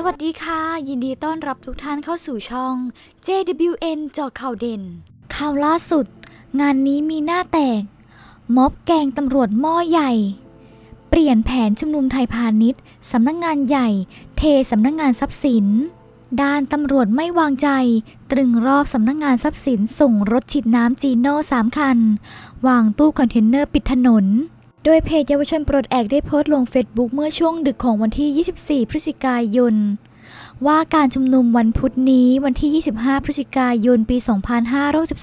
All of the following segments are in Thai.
สวัสดีค่ะ ยินดีต้อนรับทุกท่านเข้าสู่ช่อง JWN เจาะข่าวเด่น ข่าวล่าสุด งานนี้มีหน้าแตก ม็อบแกงตำรวจหม้อใหญ่ เปลี่ยนแผนชุมนุมไทยพาณิชย์สำนักงงานใหญ่ เทสำนักงงานทรัพย์สิน ด้านตำรวจไม่วางใจ ตรึงรอบสำนักงงานทรัพย์สินส่งรถฉีดน้ำจีโน่สามคัน วางตู้คอนเทนเนอร์ปิดถนน ดยเพจเยาวชนปลดแอกได้โพสต์ลงเฟซบุ๊กเมื่อช่วงดึกของวันที่ 24 พฤศจิกายน ว่าการชุมนุมวันพุธนี้วันที่ 25 พฤศจิกายน ปี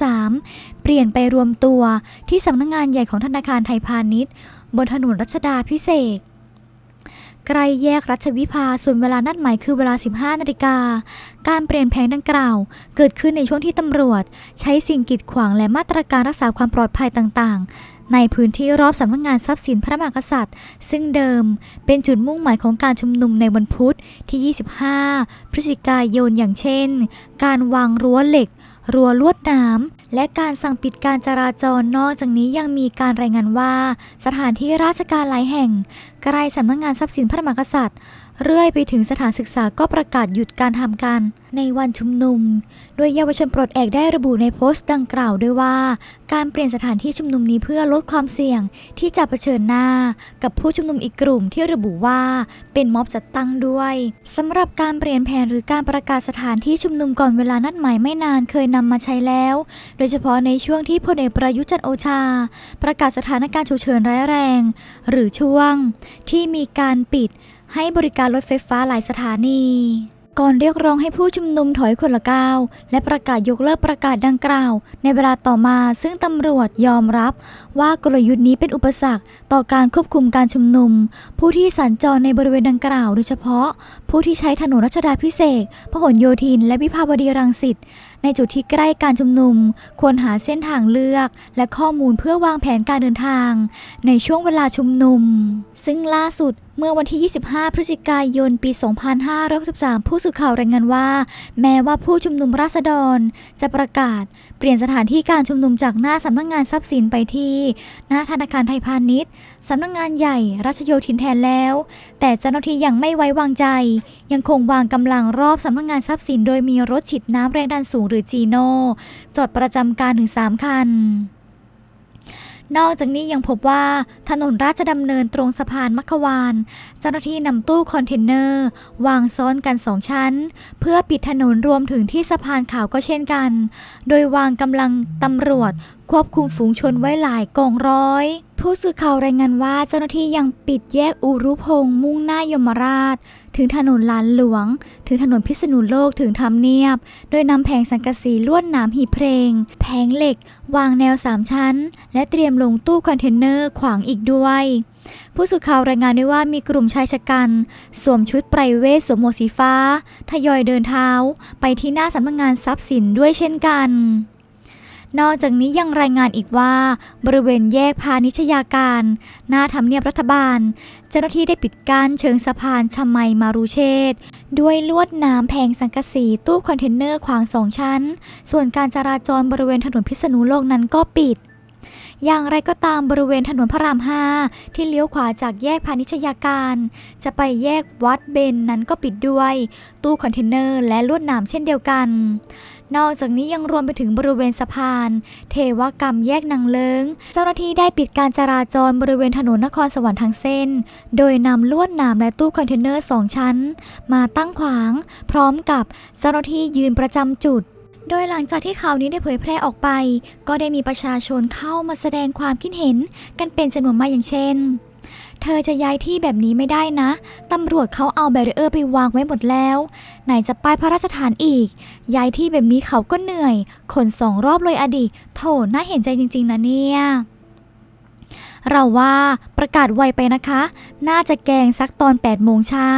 2563 เปลี่ยนไปรวมตัวที่สำนักงงานใหญ่ของธนาคารไทยพาณิชย์ บนถนนรัชดาพิเศษใกล้แยกรัชวิภาส่วนเวลานัดหมายคือเวลา 15 นาฬิกา การเปลี่ยนแผนดังกล่าว เกิดขึ้นในช่วงที่ตำรวจ ใช้สิ่งกีดขวางและมาตรการรักษาความปลอดภัยต่างๆ ในพื้นที่รอบสำนักงานทรัพย์สินพระมหากษัตริย์ ซึ่งเดิมเป็นจุดมุ่งหมายของการชุมนุมในวันพุธที่ 25 พฤศจิกายนอย่างเช่น การวางรั้วเหล็ก รั้วลวดน้ำและการสั่งปิดการจราจรนอกจากนี้ยังมีการรายงานว่า สถานที่ราชการหลายแห่งใกล้สำนักงานทรัพย์สินพระมหากษัตริย์ เรื่อยไปถึงสถานศึกษาก็ประกาศหยุดการทำการในวันชุมนุม โดยเยาวชนปลดแอกได้ระบุในโพสต์ดังกล่าวด้วยว่า การเปลี่ยนสถานที่ชุมนุมนี้เพื่อลดความเสี่ยงที่จะเผชิญหน้า กับผู้ชุมนุมอีกกลุ่มที่ระบุว่าเป็นม็อบจัดตั้งด้วยสำหรับการเปลี่ยนแผนหรือการประกาศสถานที่ชุมนุมก่อนเวลานัดหมายไม่นานเคยนำมาใช้แล้ว โดยเฉพาะในช่วงที่พลเอกประยุทธ์จันโอชา ประกาศสถานการณ์ฉุกเฉินร้ายแรง หรือช่วงที่มีการปิด ให้บริการรถไฟฟ้าหลายสถานี ก่อนเรียกร้องให้ผู้ชุมนุมถอยคนละก้าวและประกาศยกเลิกประกาศดังกล่าว ในเวลาต่อมาซึ่งตำรวจยอมรับ ว่ากลยุทธ์นี้เป็นอุปสรรคต่อการควบคุมการชุมนุม ผู้ที่สัญจรในบริเวณดังกล่าว โดยเฉพาะ ผู้ที่ใช้ถนนรัชดาพิเศษพหลโยธิน และวิภาวดีรังสิตในจุดที่ใกล้การชุมนุม ควรหาเส้นทางเลือก และข้อมูลเพื่อวางแผนการเดินทาง ในช่วงเวลาชุมนุม ซึ่งล่าสุดเมื่อวันที่ 25 พฤศจิกายน ปี 2563 ผู้สื่อข่าวรายงานว่า แม้ว่าผู้ชุมนุมราษฎร จะประกาศ เปลี่ยนสถานที่การชุมนุมจากหน้าสำนักงงานทรัพย์สินไปที่ หน้าธนาคารไทยพาณิชย์สำนักงงานใหญ่รัชโยธินแทนแล้ว แต่เจ้าหน้าที่ยังไม่ไว้วางใจ ยังคงวางกำลังรอบสำนักงงานทรัพย์สิน โดยมีรถฉีดน้ำแรงดันสูงหรือจีโน่จอดประจำการถึง 3 คัน นอกจากนี้ยังพบว่าถนนราชดำเนินตรงสะพานมัควาน เจ้าหน้าที่นำตู้คอนเทนเนอร์ วางซ้อนกันสองชั้น เพื่อปิดถนนรวมถึงที่สะพานขาวก็เช่นกัน โดยวางกำลังตำรวจควบคุมฝูงชนไว้หลายกองร้อย ผู้สื่อข่าวรายงานว่าเจ้าหน้าที่ยังปิดแยกอุรุพงษ์มุ่งหน้ายมราช ถึงถนนลานหลวง ถึงถนนพิษณุโลกถึงทำเนียบ โดยนำแผงสังกะสีลวดหนามหีเพลง แผงเหล็ก วางแนวสามชั้น และเตรียมลงตู้คอนเทนเนอร์ขวางอีกด้วยผู้สื่อข่าวรายงานได้ว่ามีกลุ่มชายชะกัน สวมชุดไพรเวทสวมหมวกสีฟ้า ทยอยเดินเท้า ไปที่หน้าสำนักงานทรัพย์สินด้วยเช่นกัน นอกจากนี้ยังรายงานอีกว่า บริเวณแยกพาณิชยาการ หน้าทำเนียบรัฐบาล เจ้าหน้าที่ได้ปิดกั้นเชิงสะพานชมัยมารุเชษด้วยลวดน้ำแพงสังกะสีตู้คอนเทนเนอร์ขวางสองชั้น ส่วนการจราจรบริเวณถนนพิษณุโลกนั้นก็ปิด อย่างไรก็ตามบริเวณถนนพระราม5ที่เลี้ยวขวาจากแยกพาณิชยาการ จะไปแยกวัดเบนนั้นก็ปิดด้วย ตู้คอนเทนเนอร์และลวดหนามเช่นเดียวกัน นอกจากนี้ยังรวมไปถึงบริเวณสะพาน เทวกรรมแยกนางเลิงเจ้าหน้าที่ได้ปิดการจราจรบริเวณถนนนครสวรรค์ทั้งเส้น โดยนำลวดหนามและตู้คอนเทนเนอร์สองชั้น มาตั้งขวาง พร้อมกับเจ้าหน้าที่ยืนประจำจุด โดยหลังจากที่ข่าวนี้ได้เผยแพร่ออกไป ก็ได้มีประชาชนเข้ามาแสดงความคิดเห็นกันเป็นจำนวนมากอย่างเช่น เธอจะย้ายที่แบบนี้ไม่ได้นะ ตำรวจเขาเอาแบรเออร์ไปวางไว้หมดแล้ว ไหนจะป้ายพระราชทานอีก ย้ายที่แบบนี้เขาก็เหนื่อย ขนสองรอบเลยอดีโถน่าเห็นใจจริง ๆ นะเนี่ยเราว่าประกาศไวไปนะคะ น่าจะแกงสักตอน8โมงเช้า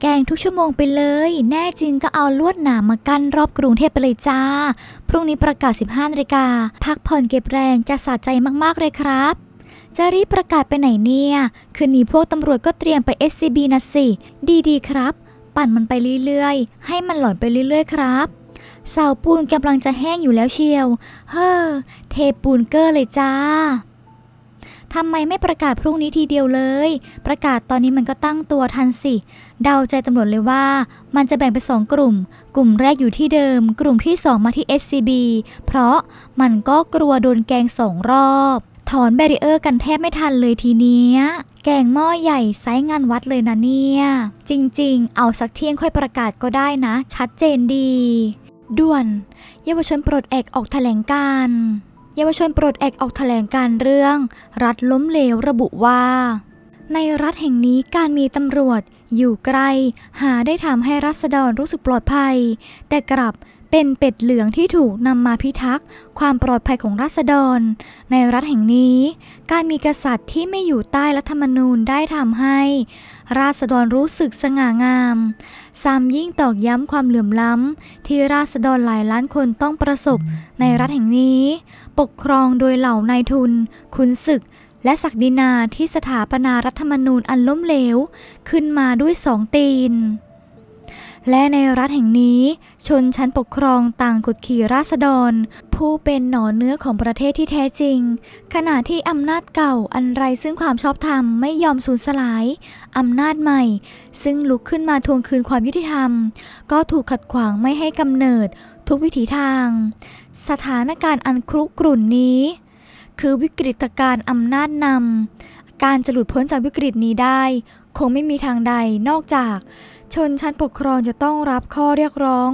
แกงทุกชั่วโมงไปเลย แน่จริงก็เอาลวดหนามมากั้นรอบกรุงเทพไปเลยจ้า พรุ่งนี้ประกาศ 15นาฬิกาพักผ่อนเก็บแรงจะสะใจมากๆเลยครับ จะรีบประกาศไปไหนเนี่ย คืนนี้พวกตำรวจก็เตรียมไป SCB นะสิ ดีๆ ครับ ปั่นมันไปเรื่อยๆ ให้มันหล่อนไปเรื่อยๆ ครับเสาปูนกำลังจะแห้งอยู่แล้วเชียว เฮ้อ เทปูนเกอร์เลยจ้า ทำไมไม่ประกาศพรุ่งนี้ทีเดียวเลย ประกาศตอนนี้มันก็ตั้งตัวทันสิ เดาใจตำรวจเลยว่า มันจะแบ่งเป็นสองกลุ่ม กลุ่มแรกอยู่ที่เดิม กลุ่มที่สองมาที่ SCB เพราะมันก็กลัวโดนแกงสองรอบ ถอนแบรีเออร์กันแทบไม่ทันเลยทีเนี้ยแกงหม้อใหญ่ไซส์งานวัดเลยนะเนี่ย จริงๆ เอาสักเที่ยงค่อยประกาศก็ได้นะ ชัดเจนดี ด่วน เยาวชนปลดแอกออกแถลงการ เยาวชนปลดแอกออกแถลงการเรื่อง รัฐล้มเหลวระบุว่า ในรัฐแห่งนี้การมีตำรวจอยู่ใกล้ หาได้ทำให้รัษฎรรู้สึกปลอดภัย แต่กลับ เป็นเป็ดเหลืองที่ถูกนำมาพิทักษ์ความปลอดภัยของรัษฎร ในรัฐแห่งนี้ การมีกษัตริย์ที่ไม่อยู่ใต้รัฐธรรมนูญได้ทำให้ ราษฎรรู้สึกสง่างาม ซ้ำยิ่งตอกย้ำความเหลื่อมล้ำ ที่ราษฎรหลายล้านคนต้องประสบในรัฐแห่งนี้ ปกครองโดยเหล่านายทุนขุนศึกและศักดินาที่สถาปนารัฐธรรมนูญอันล้มเหลว ขึ้นมาด้วยสองตีน และในรัฐแห่งนี้ ชนชั้นปกครองต่างกดขี่ราษฎร ผู้เป็นหนอนเนื้อของประเทศที่แท้จริง ขณะที่อำนาจเก่าอันไรซึ่งความชอบธรรมไม่ยอมสูญสลายอำนาจใหม่ ซึ่งลุกขึ้นมาทวงคืนความยุติธรรม ก็ถูกขัดขวางไม่ให้กำเนิด ทุกวิถีทาง สถานการณ์อันครุกรุ่นนี้ คือวิกฤตการณ์อำนาจนำ การจะหลุดพ้นจากวิกฤตนี้ได้ คงไม่มีทางใดนอกจาก ชนชั้นปกครองจะต้องรับข้อเรียกร้อง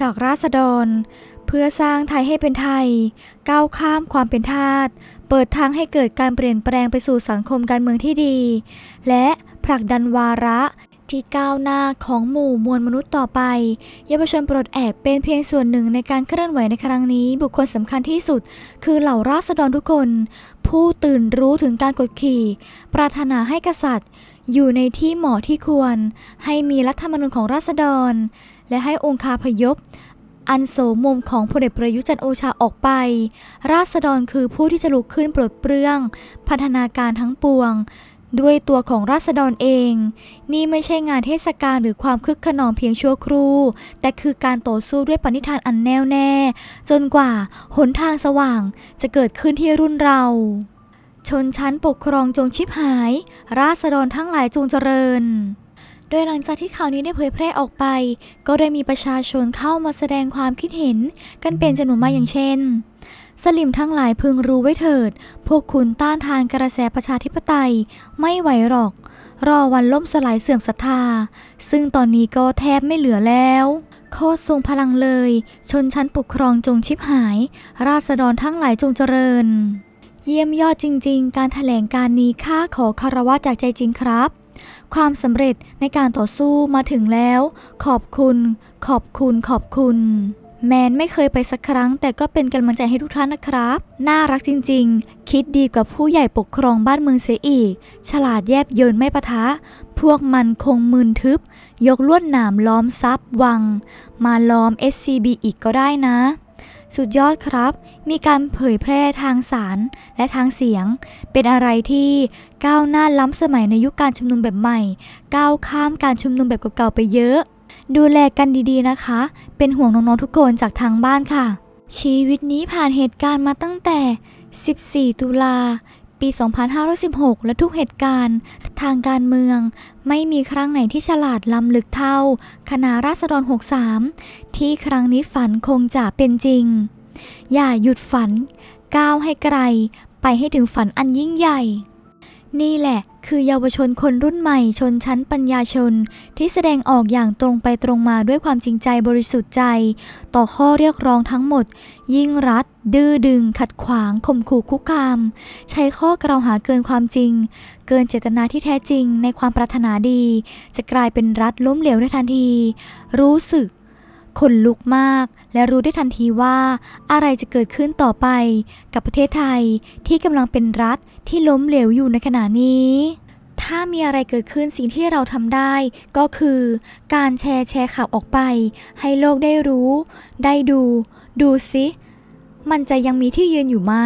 จากราษฎร เพื่อสร้างไทยให้เป็นไทย ก้าวข้ามความเป็นทาสเปิดทางให้เกิดการเปลี่ยนแปลงไปสู่สังคมการเมืองที่ดี และผลักดันวาระที่ก้าวหน้าของหมู่มวลมนุษย์ต่อไป เยาวชนปลดแอกเป็นเพียงส่วนหนึ่งในการเคลื่อนไหวในครั้งนี้ บุคคลสำคัญที่สุด คือเหล่าราษฎรทุกคน ผู้ตื่นรู้ถึงการกดขี่ ปรารถนาให้กษัตริย์ อยู่ในที่เหมาะที่ควร ให้มีรัฐธรรมนูญของราษฎร และให้องคาพยพ อันโสมมของพลเอกประยุจันโอชาออกไป ราษฎรคือผู้ที่จะลุกขึ้นปลดเปลื้อง พัฒนาการทั้งปวง ด้วยตัวของราษฎรเอง นี่ไม่ใช่งานเทศกาลหรือความคึกขนองเพียงชั่วครู่ แต่คือการต่อสู้ด้วยปณิธานอันแน่วแน่ จนกว่าหนทางสว่างจะเกิดขึ้นที่รุ่นเรา ชนชั้นปกครองจงชิบหาย ราษฎรทั้งหลายจงเจริญโดยหลังจากที่ข่าวนี้ได้เผยแพร่ออกไป ก็ได้มีประชาชนเข้ามาแสดงความคิดเห็น กันเป็นจำนวนมากอย่างเช่น สลิมทั้งหลายพึงรู้ไว้เถิด พวกคุณต้านทานกระแสประชาธิปไตยไม่ไหวหรอก รอวันล่มสลายเสื่อมศรัทธา ซึ่งตอนนี้ก็แทบไม่เหลือแล้ว โคตรทรงพลังเลย ชนชั้นปกครองจงชิบหาย ราษฎรทั้งหลายจงเจริญ เยี่ยมยอดจริง ๆ การถแถลงการนี้ข้าขอคารวะจากใจจริงครับความสำเร็จในการต่อสู้มาถึงแล้ว ขอบคุณ ขอบคุณ ขอบคุณ แมนไม่เคยไปสักครั้ง แต่ก็เป็นกำลังใจให้ทุกท่านนะครับ น่ารักจริงๆ คิดดีกว่าผู้ใหญ่ปกครองบ้านเมืองเสียอีก ฉลาดแยบเยินไม่ปะทะ พวกมันคงมืนทึบ ยกลวดหนามล้อมซับวัง มาล้อม SCB อีกก็ได้นะ สุดยอดครับ มีการเผยแพร่ทางสารและทางเสียง เป็นอะไรที่ก้าวหน้าล้ำสมัยในยุคการชุมนุมแบบใหม่ ก้าวข้ามการชุมนุมแบบเก่าๆไปเยอะ ดูแลกันดีๆนะคะ เป็นห่วงน้องๆทุกคนจากทางบ้านค่ะ ชีวิตนี้ผ่านเหตุการณ์มาตั้งแต่ 14 ตุลา ปี 2516 และทุกเหตุการณ์ ทางการเมือง ไม่มีครั้งไหนที่ฉลาดล้ำลึกเท่า คณะราษฎร 63 ที่ครั้งนี้ฝันคงจะเป็นจริง อย่าหยุดฝัน ก้าวให้ไกล ไปให้ถึงฝันอันยิ่งใหญ่ นี่แหละ คือเยาวชนคนรุ่นใหม่ชนชั้นปัญญาชน ที่แสดงออกอย่างตรงไปตรงมาด้วยความจริงใจบริสุทธิ์ใจ ต่อข้อเรียกร้องทั้งหมด ยิ่งรัด ดื้อดึง ขัดขวางข่มขู่คุกคาม ใช้ข้อกล่าวหาเกินความจริง เกินเจตนาที่แท้จริงในความปรารถนาดี จะกลายเป็นรัฐล้มเหลวในทันที รู้สึก ขนลุกมาก และรู้ได้ทันทีว่าอะไรจะเกิดขึ้นต่อไป กับประเทศไทยที่กำลังเป็นรัฐที่ล้มเหลวอยู่ในขณะนี้ถ้ามีอะไรเกิดขึ้นสิ่งที่เราทำได้ ก็คือ การแชร์แชร์ข่าวออกไป ให้โลกได้รู้ ได้ดู ดูซิ มันจะยังมีที่ยืนอยู่ไหม